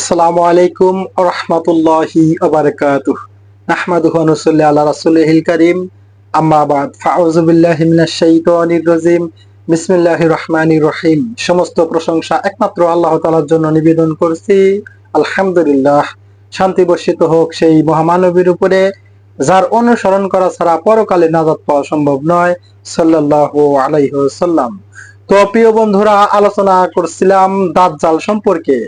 আসসালামু আলাইকুম রহমতুল্লাহি নাহমাদুহু বিল্লাহি মিনাশ শাইতানির রাজিম। বিসমিল্লাহির রহমানির রহিম। সমস্ত প্রশংসা একমাত্র আল্লাহ তাআলার জন্য নিবেদন করছি। আলহামদুলিল্লাহ। শান্তি বর্ষিত হোক সেই মহামানবীর উপরে, যার অনুসরণ করা ছাড়া পরকালে নাজাত পাওয়া সম্ভব নয়, সাল্লাল্লাহু আলাইহি ওয়াসাল্লাম। তো প্রিয় বন্ধুরা, আলোচনা করছিলাম দাজ্জাল সম্পর্কে।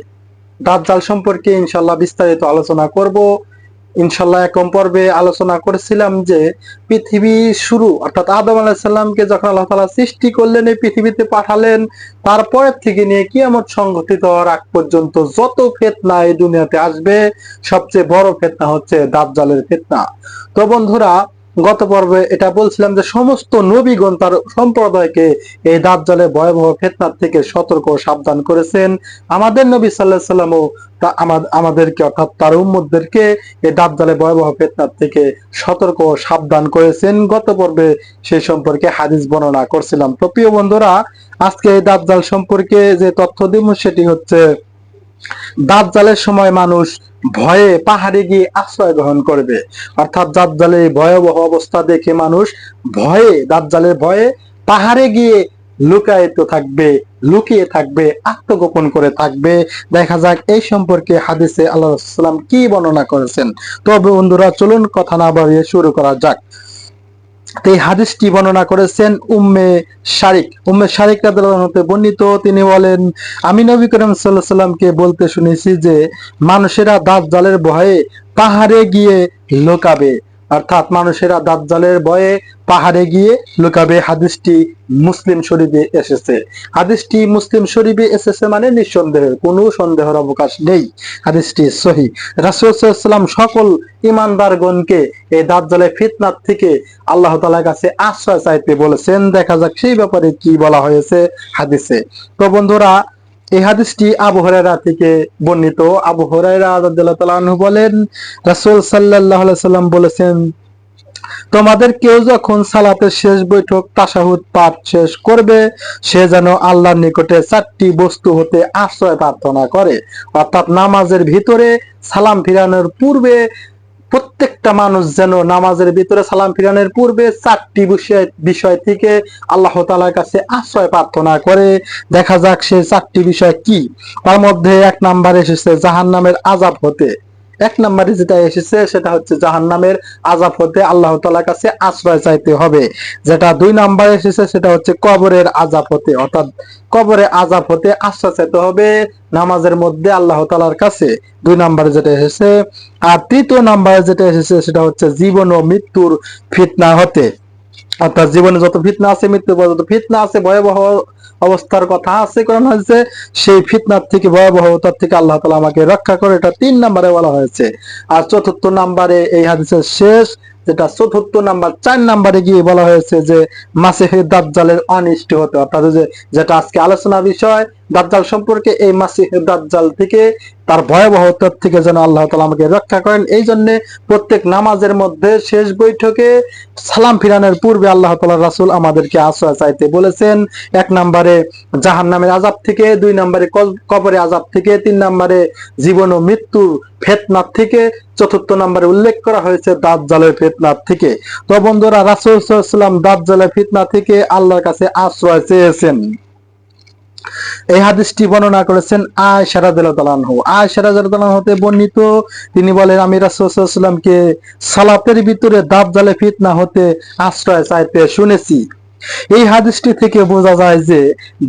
দাজ্জাল সম্পর্কে ইনশাল্লাহ বিস্তারিত আলোচনা করব। ইনশাল্লাহ একম পর্বে আলোচনা করেছিলাম যে, পৃথিবী শুরু, অর্থাৎ আদম আলাহিসাল্লামকে যখন আল্লাহ তালা সৃষ্টি করলেন, এই পৃথিবীতে পাঠালেন, তারপরের থেকে নিয়ে কি কিয়ামত সংঘটিত হওয়ার আগ পর্যন্ত যত ফেতনা এই দুনিয়াতে আসবে, সবচেয়ে বড় ফেতনা হচ্ছে দাজ্জালের ফেতনা। তো বন্ধুরা গত পর্বে এটা বলছিলাম যে সমস্ত নবীগণ তার সম্প্রদায়কে এই দাজ্জালের ভয়াবহ ফেতনার থেকে সতর্ক সাবধান করেছেন। আমাদের নবী সাল্লাহ সাল্লামও আমাদেরকে অর্থাৎ তার উম্মতদেরকে এই দাজ্জালের ভয়াবহ ফেতনার থেকে সতর্ক সাবধান করেছেন। গত পর্বে সেই সম্পর্কে হাদিস বর্ণনা করছিলাম। তো প্রিয় বন্ধুরা, আজকে এই দাজ্জাল সম্পর্কে যে তথ্য দিব সেটি হচ্ছে দাজ্জালের সময় মানুষ ভয়ে পাহাড়ে গিয়ে আশ্রয় গ্রহণ করবে। অর্থাৎ দাজ্জালের ভয়াবহ অবস্থা দেখে মানুষ ভয়ে দাজ্জালের ভয়ে পাহাড়ে গিয়ে লুকায়িত থাকবে, লুকিয়ে থাকবে, আত্মগোপন করে থাকবে। দেখা যাক এই সম্পর্কে হাদিসে আল্লাহ সাল্লাম কি বর্ণনা করেছেন। তবে বন্ধুরা, চলুন কথা না বাড়িয়ে শুরু করা যাক। এই হাদিসটি বর্ণনা করেছেন উম্মে শারিক। উম্মে শারিক রাদিয়াল্লাহু বর্ণিত, তিনি বলেন, আমি নবী করিম আলাইহি সাল্লামকে বলতে শুনেছি যে, মানুষেরা দাঁত দাজ্জালের ভয়ে পাহাড়ে গিয়ে লুকাবে। অর্থাৎ মানুষেরা দাজ্জালের ভয়ে পাহাড়ে গিয়ে লুকাবে। হাদিসটি মুসলিম শরীফে এসেছে। হাদিসটি মুসলিম শরীফে এসেছে মানে নিঃসন্দেহের কোনো সন্দেহের অবকাশ নেই। হাদিসটি সহি। রাসূলুল্লাহ সকল ইমানদারগণকে এই দাজ্জালের ফিতনার থেকে আল্লাহ তাআলার কাছে আশ্রয় চাইতে বলেছেন। দেখা যাক সেই ব্যাপারে কি বলা হয়েছে হাদিসে। তো বন্ধুরা এই হাদিসটি আবু হুরায়রা থেকে বর্ণিত। আবু তাআলা আনহু বলেন, রাসূল আলাইহি সাল্লাম বলেছেন, তোমাদের কেউ যখন সালাতের শেষ বৈঠক তাশাহুদ পাঠ শেষ করবে, সে যেন আল্লাহর নিকটে চারটি বস্তু হতে আশ্রয় প্রার্থনা করে। অর্থাৎ নামাজের ভিতরে সালাম ফিরানোর পূর্বে প্রত্যেকটা মানুষ যেন নামাজের ভিতরে সালাম ফিরানের পূর্বে চারটি বিষয় বিষয় থেকে আল্লাহ তালার কাছে আশ্রয় প্রার্থনা করে। দেখা যাক সে চারটি বিষয় কি। তার মধ্যে এক নাম্বার এসেছে জাহান নামের আজাব হতে। এক নম্বরে যেটা এসেছে, সেটা হচ্ছে জাহান নামের আজাব হতে আল্লাহ তালার কাছে আশ্রয় চাইতে হবে। যেটা দুই নাম্বারে এসেছে, সেটা হচ্ছে কবরের আজাব হতে, অর্থাৎ কবরে আজাব হতে আশ্রয় চাইতে হবে নামাজের মধ্যে আল্লাহ তালার কাছে। দুই নাম্বারে যেটা এসেছে, আর তৃতীয় নাম্বারে যেটা এসেছে, সেটা হচ্ছে জীবন ও মৃত্যুর ফিতনা হতে। অর্থাৎ জীবনে যত ফিতনা আছে মৃত্যু যত ফিতনা আছে, ভয়াবহ অবস্থার কথা আছে, কোরআন হয়েছে সেই ফিতনার থেকে, ভয়াবহতার থেকে আল্লাহ তালা আমাকে রক্ষা করে। এটা তিন নাম্বারে বলা হয়েছে। আর চতুর্থ নাম্বারে এই হাদিসের শেষ যেটা চতুর্থ নাম্বার, চার নাম্বারে গিয়ে বলা হয়েছে যে মাসিহে দাজ্জালের অনিষ্ট হতে অর্থাৎ যে, যেটা আজকে আলোচনা বিষয়, দাজ্জাল সম্পর্কে এই মাসিহে দাজ্জাল থেকে, তার ভয়াবহতার থেকে যেন আল্লাহ তাআলা আমাকে রক্ষা করেন, এই জন্য প্রত্যেক নামাজের মধ্যে শেষ বৈঠকে সালাম ফিরানোর পূর্বে আল্লাহ তাআলা রাসুল আমাদেরকে আশ্রয় চাইতে বলেছেন। এক নম্বরে জাহান্নামের আযাব থেকে, দুই নম্বরে কবরে আযাব থেকে, তিন নম্বরে জীবন ও মৃত্যুর ফেতনার থেকে চতুর্থ নম্বরে উল্লেখ করা হয়েছে দাজ্জালের ফিতনার থেকে। তো বন্ধুরা, রাসূল সাল্লাল্লাহু আলাইহি ওয়াসাল্লাম ফিতনা থেকে আল্লাহর কাছে আশ্রয় চেয়েছেন। এই হাদিসটি বর্ণনা করেছেন তাআলা আনহু। আয়েশা রাদিয়াল্লাহু হতে বর্ণিত, তিনি বলেন, আমি রাসূল সাল্লাল্লাহু আলাইহি ওয়াসাল্লামকে সালাতের ভিতরে দাজ্জালের ফিতনা হতে আশ্রয় চাইতে শুনেছি। এই হাদিসটি থেকে বোঝা যায় যে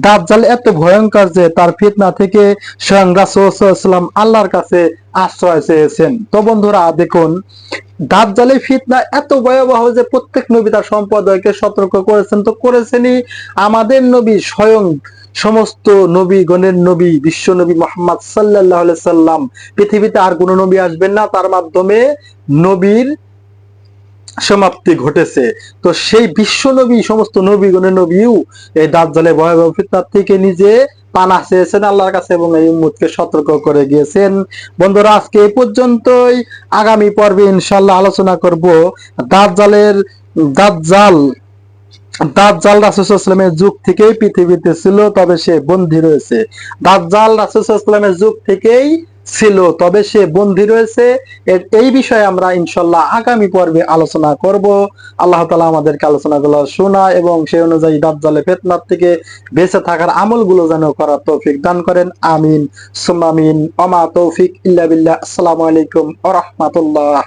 দাজ্জাল এত ভয়ঙ্কর যে তার ফিতনা থেকে স্বয়ং রাসূল সাল্লাল্লাহু আল্লাহর কাছে আশ্রয় চেয়েছেন। তো বন্ধুরা, দেখুন, দাজ্জালের ফিতনা এত ভয়াবহ যে প্রত্যেক নবী তার সম্প্রদায়কে সতর্ক করেছেন। তো করেছেনই আমাদের নবী স্বয়ং সমস্ত নবী, গণের নবী, বিশ্ব নবী মোহাম্মদ সাল্লাহ সাল্লাম। পৃথিবীতে আর কোন নবী আসবেন না, তার মাধ্যমে নবীর সমাপ্তি ঘটেছে। তো সেই বিশ্ব নবী, সমস্ত নবী, গণের নবীও এই দাজ্জালে ভয়াবহ ফিতনার থেকে নিজে পানা চেয়েছেন আল্লাহর কাছে এবং এই উম্মুদকে সতর্ক করে গিয়েছেন। বন্ধুরা, আজকে এই পর্যন্তই। আগামী পর্বে ইনশাল্লাহ আলোচনা করব দাজ্জালের দাজ্জাল দাজ্জাল রাসুসলামের যুগ থেকেই পৃথিবীতে ছিল, তবে সে বন্দী রয়েছে। দাজ্জাল রাসুসলামের যুগ থেকেই ছিল। তবে সে বন্দী রয়েছে। এই বিষয়ে আমরা ইনশাল্লাহ আগামী পর্বে আলোচনা করব। আল্লাহ তালা আমাদেরকে আলোচনাগুলো শোনা এবং সে অনুযায়ী দাবজালে ফেতনার থেকে বেঁচে থাকার আমলগুলো যেন করার তৌফিক দান করেন। আমিন। সুমামিন অমা তৌফিক ইল্লা বিল্লাহ। আসসালামু আলাইকুম আ রহমাতুল্লাহ।